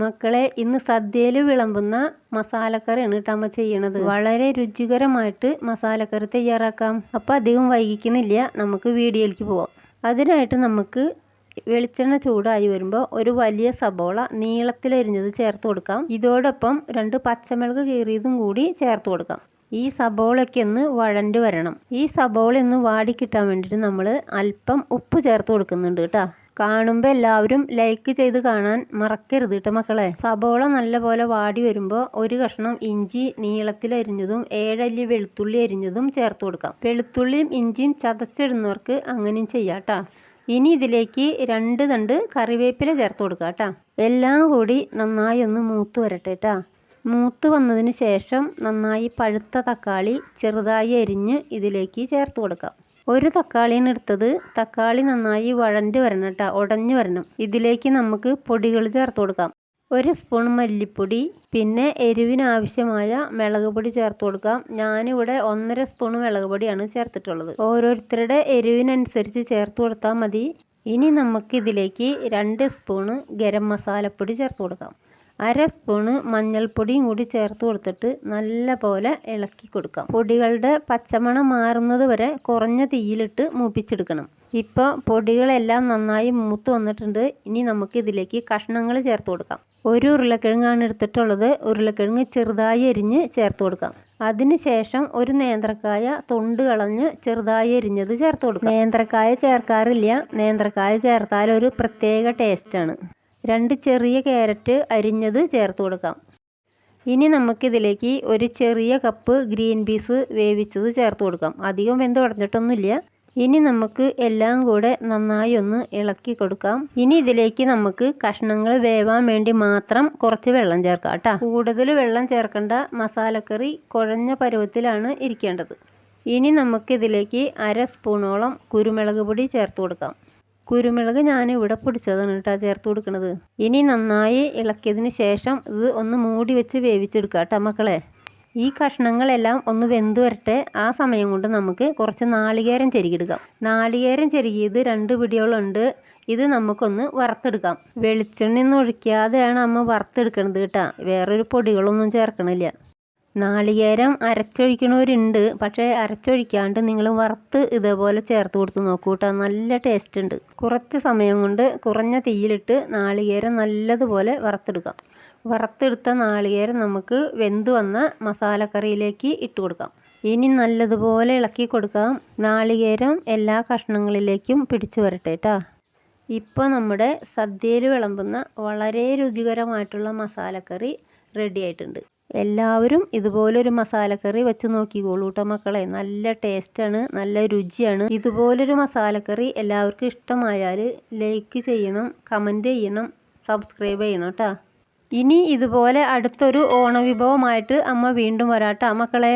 മക്കളെ ഇന്ന് സദ്യയിൽ വിളമ്പുന്ന മസാലക്കറിയാണ് കേട്ടോ അമ്മ ചെയ്യണത്. വളരെ രുചികരമായിട്ട് മസാലക്കറി തയ്യാറാക്കാം. അപ്പോൾ അധികം വൈകിക്കുന്നില്ല നമുക്ക് വീഡിയോയിലേക്ക് പോവാം. അതിനായിട്ട് നമുക്ക് വെളിച്ചെണ്ണ ചൂടായി വരുമ്പോൾ ഒരു വലിയ സബോള നീളത്തിലരിഞ്ഞത് ചേർത്ത് കൊടുക്കാം. ഇതോടൊപ്പം രണ്ട് പച്ചമുളക് കീറിയതും കൂടി ചേർത്ത് കൊടുക്കാം. ഈ സബോളയ്ക്ക് ഒന്ന് വഴണ്ട് വരണം. ഈ സബോള ഒന്ന് വാടിക്കിട്ടാൻ വേണ്ടിയിട്ട് നമ്മൾ അല്പം ഉപ്പ് ചേർത്ത് കൊടുക്കുന്നുണ്ട് കേട്ടോ കാണുമ്പോൾ എല്ലാവരും ലൈക്ക് ചെയ്ത് കാണാൻ മറക്കരുത് കേട്ടോ മക്കളെ. സബോള നല്ലപോലെ വാടി വരുമ്പോൾ ഒരു കഷ്ണം ഇഞ്ചി നീളത്തിൽ അരിഞ്ഞതും ഏഴല്ലി വെളുത്തുള്ളി അരിഞ്ഞതും ചേർത്ത് കൊടുക്കാം. വെളുത്തുള്ളിയും ഇഞ്ചിയും ചതച്ചിടുന്നവർക്ക് അങ്ങനെയും ചെയ്യാം ഇനി ഇതിലേക്ക് രണ്ട് തണ്ട് കറിവേപ്പില ചേർത്ത് കൊടുക്കാം കേട്ടോ എല്ലാം കൂടി നന്നായി ഒന്ന് മൂത്ത് വരട്ടെ കേട്ടോ മൂത്ത് വന്നതിന് ശേഷം നന്നായി പഴുത്ത തക്കാളി ചെറുതായി അരിഞ്ഞ് ഇതിലേക്ക് ചേർത്ത് കൊടുക്കാം. ഒരു തക്കാളിയാണ് എടുത്തത്. തക്കാളി നന്നായി വഴണ്ട് വരണം കേട്ടോ. ഉടഞ്ഞു വരണം. ഇതിലേക്ക് നമുക്ക് പൊടികൾ ചേർത്ത് കൊടുക്കാം. ഒരു സ്പൂൺ മല്ലിപ്പൊടി പിന്നെ എരിവിനാവശ്യമായ മിളക് പൊടി ചേർത്ത് കൊടുക്കാം. ഞാനിവിടെ ഒന്നര സ്പൂൺ മിളക് പൊടിയാണ് ചേർത്തിട്ടുള്ളത്. ഓരോരുത്തരുടെ എരിവിനനുസരിച്ച് ചേർത്ത് കൊടുത്താൽ മതി. ഇനി നമുക്കിതിലേക്ക് രണ്ട് സ്പൂണ് ഗരം മസാലപ്പൊടി ചേർത്ത് കൊടുക്കാം. അര സ്പൂണ് മഞ്ഞൾപ്പൊടിയും കൂടി ചേർത്ത് കൊടുത്തിട്ട് നല്ല പോലെ ഇളക്കി കൊടുക്കാം. പൊടികളുടെ പച്ചമണം മാറുന്നത് വരെ കുറഞ്ഞ തീയിലിട്ട് മൂപ്പിച്ചെടുക്കണം. ഇപ്പോൾ പൊടികളെല്ലാം നന്നായി മൂത്ത് വന്നിട്ടുണ്ട്. ഇനി നമുക്ക് ഇതിലേക്ക് കഷ്ണങ്ങൾ ചേർത്ത് കൊടുക്കാം. ഒരു ഉരുളക്കിഴങ്ങാണ് എടുത്തിട്ടുള്ളത്. ഉരുളക്കിഴങ്ങ് ചെറുതായി അരിഞ്ഞ് ചേർത്ത് കൊടുക്കാം. അതിനുശേഷം ഒരു നേന്ത്രക്കായ തൊണ്ട് കളഞ്ഞ് ചെറുതായി അരിഞ്ഞത് ചേർത്ത് കൊടുക്കാം. നേന്ത്രക്കായ ചേർക്കാറില്ല. നേന്ത്രക്കായ ചേർത്താൽ ഒരു പ്രത്യേക ടേസ്റ്റാണ് രണ്ട് ചെറിയ ക്യാരറ്റ് അരിഞ്ഞത് ചേർത്ത് കൊടുക്കാം. ഇനി നമുക്കിതിലേക്ക് ഒരു ചെറിയ കപ്പ് ഗ്രീൻ പീസ് വേവിച്ചത് ചേർത്ത് കൊടുക്കാം. അധികം വെന്ത് ഉടഞ്ഞിട്ടൊന്നുമില്ല. ഇനി നമുക്ക് എല്ലാം കൂടെ നന്നായി ഒന്ന് ഇളക്കി കൊടുക്കാം. ഇനി ഇതിലേക്ക് നമുക്ക് കഷ്ണങ്ങൾ വേവാൻ വേണ്ടി മാത്രം കുറച്ച് വെള്ളം ചേർക്കാം കേട്ടോ. കൂടുതൽ വെള്ളം ചേർക്കേണ്ട മസാലക്കറി കുഴഞ്ഞ പരുവത്തിലാണ് ഇരിക്കേണ്ടത്. ഇനി നമുക്കിതിലേക്ക് അര സ്പൂണോളം കുരുമുളക് പൊടി ചേർത്ത് കൊടുക്കാം. കുരുമുളക് ഞാൻ ഇവിടെ പൊടിച്ചതാണ് കേട്ടോ ചേർത്ത് കൊടുക്കുന്നത് ഇനി നന്നായി ഇളക്കിയതിന് ശേഷം ഇത് ഒന്ന് മൂടി വെച്ച് വേവിച്ചെടുക്കുക കേട്ടോ മക്കളെ. ഈ കഷ്ണങ്ങളെല്ലാം ഒന്ന് വെന്ത് വരട്ടെ. ആ സമയം കൊണ്ട് നമുക്ക് കുറച്ച് നാളികേരം ചെരുകിയെടുക്കാം. നാളികേരം ചെരുകിയത് രണ്ട് പിടിയോളുണ്ട്. ഇത് നമുക്കൊന്ന് വറുത്തെടുക്കാം. വെളിച്ചെണ്ണ ഒന്നും ഒഴിക്കാതെയാണ് അമ്മ വറുത്തെടുക്കണത് കേട്ടോ. വേറൊരു പൊടികളൊന്നും ചേർക്കണില്ല. നാളികേരം അരച്ചൊഴിക്കണവരുണ്ട്. പക്ഷേ അരച്ചൊഴിക്കാണ്ട് നിങ്ങൾ വറുത്ത് ഇതേപോലെ ചേർത്ത് കൊടുത്ത് നോക്കൂ കേട്ടോ. നല്ല ടേസ്റ്റ് ഉണ്ട്. കുറച്ച് സമയം കൊണ്ട് കുറഞ്ഞ തീയിലിട്ട് നാളികേരം നല്ലതുപോലെ വറുത്തെടുക്കാം. വറുത്തെടുത്ത നാളികേരം നമുക്ക് വെന്ത് വന്ന മസാലക്കറിയിലേക്ക് ഇട്ട് കൊടുക്കാം. ഇനി നല്ലതുപോലെ ഇളക്കി കൊടുക്കാം. നാളികേരം എല്ലാ കഷ്ണങ്ങളിലേക്കും പിടിച്ചു വരട്ടെ കേട്ടോ ഇപ്പോൾ നമ്മുടെ സദ്യയിൽ വിളമ്പുന്ന വളരെ രുചികരമായിട്ടുള്ള മസാലക്കറി റെഡി ആയിട്ടുണ്ട്. എല്ലാവരും ഇതുപോലൊരു മസാലക്കറി വെച്ച് നോക്കിക്കോളൂ കേട്ടോ മക്കളെ. നല്ല ടേസ്റ്റാണ് നല്ല രുചിയാണ്. ഇതുപോലൊരു മസാലക്കറി എല്ലാവർക്കും ഇഷ്ടമായാൽ ലൈക്ക് ചെയ്യണം കമന്റ് ചെയ്യണം സബ്സ്ക്രൈബ് ചെയ്യണം കേട്ടോ ഇനി ഇതുപോലെ അടുത്തൊരു ഓണവിഭവമായിട്ട് അമ്മ വീണ്ടും വരാട്ടോ മക്കളെ.